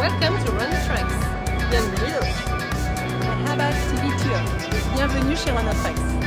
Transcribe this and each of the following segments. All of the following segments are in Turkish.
Welcome to Run the Tracks. Bienvenue. Bienvenue chez Run Tracks.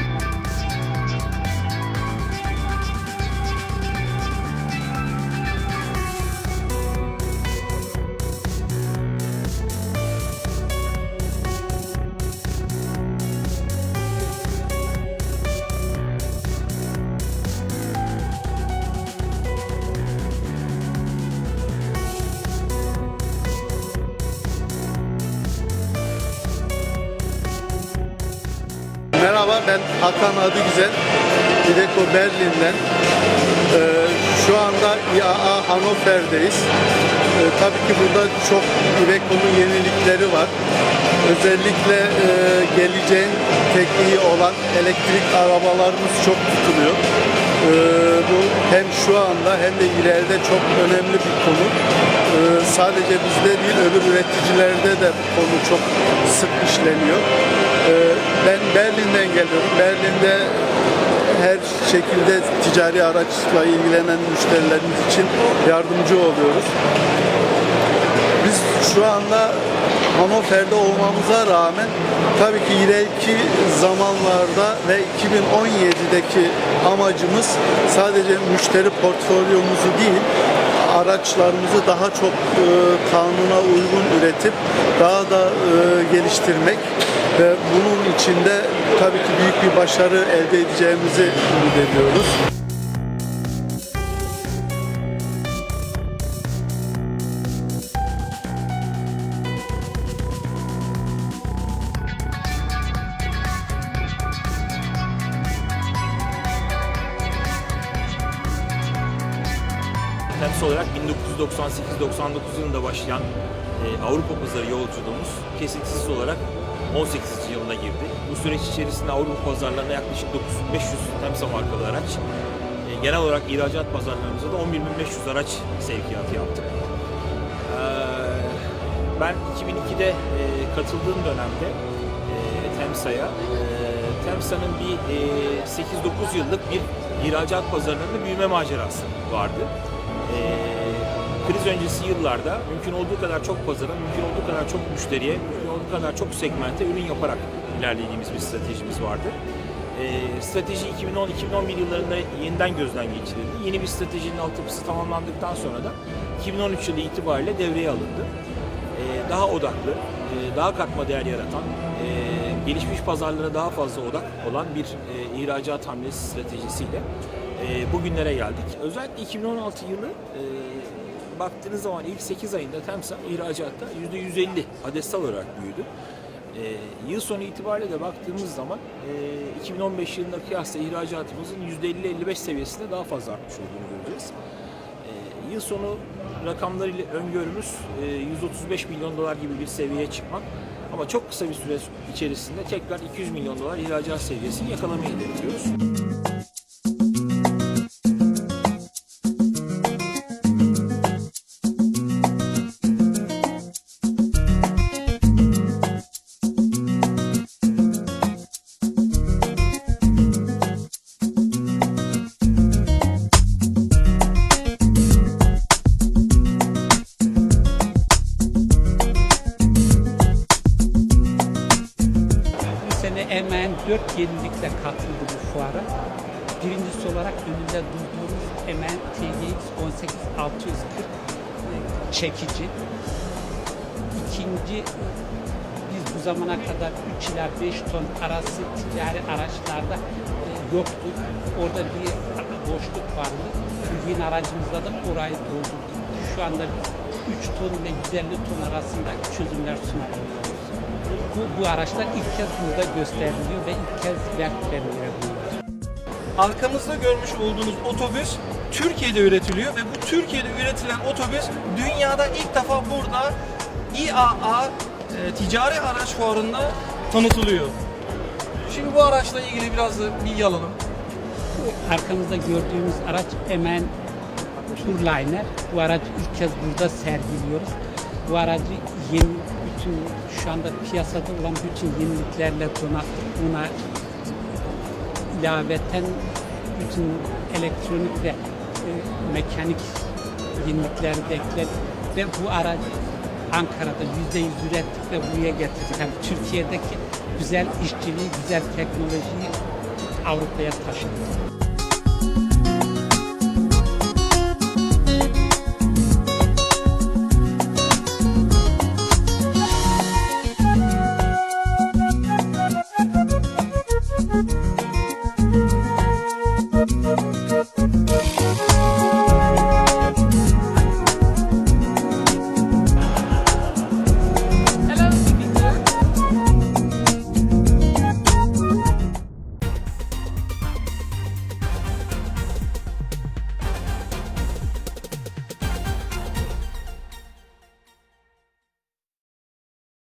Merhaba ben Hakan Adıgüzel. Iveco Berlin'den. Ee, şu anda IAA Hannover'deyiz. Ee, tabii ki burada çok Iveco'nun yenilikleri var. Özellikle e, geleceğin tekniği olan elektrik arabalarımız çok tutuluyor. Ee, bu hem şu anda hem de ileride çok önemli bir konu. Ee, sadece bizde değil öbür üreticilerde de konu çok sık işleniyor. Ee, ben Berlin'den geliyorum. Berlin'de her şekilde ticari araçla ilgilenen müşterilerimiz için yardımcı oluyoruz. Biz şu anda Hannover'de olmamıza rağmen tabii ki ileriki zamanlarda ve 2017'deki amacımız sadece müşteri portfolyomuzu değil araçlarımızı daha çok e, kanuna uygun üretip daha da e, geliştirmek ve bunun içinde tabii ki büyük bir başarı elde edeceğimizi ümit ediyoruz. Temsil olarak 1998-99 yılında başlayan e, Avrupa pazarı yolculuğumuz kesintisiz olarak 18. yılına girdi. Bu süreç içerisinde Avrupa pazarlarına yaklaşık 9500 Temsa markalı araç, e, genel olarak ihracat pazarlarımızda da 11.500 araç sevkiyatı yaptık. Ee, ben 2002'de e, katıldığım dönemde e, Temsa'ya, e, Temsa'nın bir e, 8-9 yıllık bir ihracat pazarının büyüme macerası vardı. E, kriz öncesi yıllarda mümkün olduğu kadar çok pazara, mümkün olduğu kadar çok müşteriye, mümkün olduğu kadar çok segmente ürün yaparak ilerlediğimiz bir stratejimiz vardı. E, strateji 2010-2011 yıllarında yeniden gözden geçirildi. Yeni bir stratejinin altyapısı tamamlandıktan sonra da 2013 yılı itibariyle devreye alındı. E, daha odaklı, e, daha katma değer yaratan, e, gelişmiş pazarlara daha fazla odak olan bir e, ihracat hamlesi stratejisiyle e, bugünlere geldik. Özellikle 2016 yılı e, baktığınız zaman ilk 8 ayında Temsa ihracatta %150 adetsel olarak büyüdü. E, yıl sonu itibariyle de baktığımız zaman e, 2015 yılına kıyasla ihracatımızın %50-55 seviyesinde daha fazla artmış olduğunu göreceğiz. E, yıl sonu rakamlarıyla öngörümüz e, 135 milyon dolar gibi bir seviyeye çıkmak. Ama çok kısa bir süre içerisinde tekrar 200 milyon dolar ihracat seviyesini yakalamayı hedefliyoruz. Dört yenilikle katıldı bu fuara. Birincisi olarak önünde durduğumuz hemen TGX 18640 çekici. İkinci biz bu zamana kadar 3 ila 5 ton arası ticari araçlarda e, yoktu. Orada bir boşluk vardı. Yeni aracımızla da orayı doldurduk. Şu anda biz 3 ton ile 150 ton arasında çözümler sunabiliyoruz. Bu, bu araçlar ilk kez burada gösteriliyor ve ilk kez vergilenmeye Arkamızda görmüş olduğunuz otobüs Türkiye'de üretiliyor ve bu Türkiye'de üretilen otobüs dünyada ilk defa burada IAA e, ticari araç fuarında tanıtılıyor. Şimdi bu araçla ilgili biraz da bilgi alalım. Arkamızda gördüğümüz araç Emen Tourliner. Bu aracı ilk kez burada sergiliyoruz. Bu aracı yeni bütün şu anda piyasada olan bütün yeniliklerle donattık. Buna ilaveten bütün elektronik ve e, mekanik yenilikleri de. Ve bu aracı Ankara'da yüzde yüz ürettik ve buraya getirdik. Yani Türkiye'deki güzel işçiliği, güzel teknolojiyi Avrupa'ya taşıdık.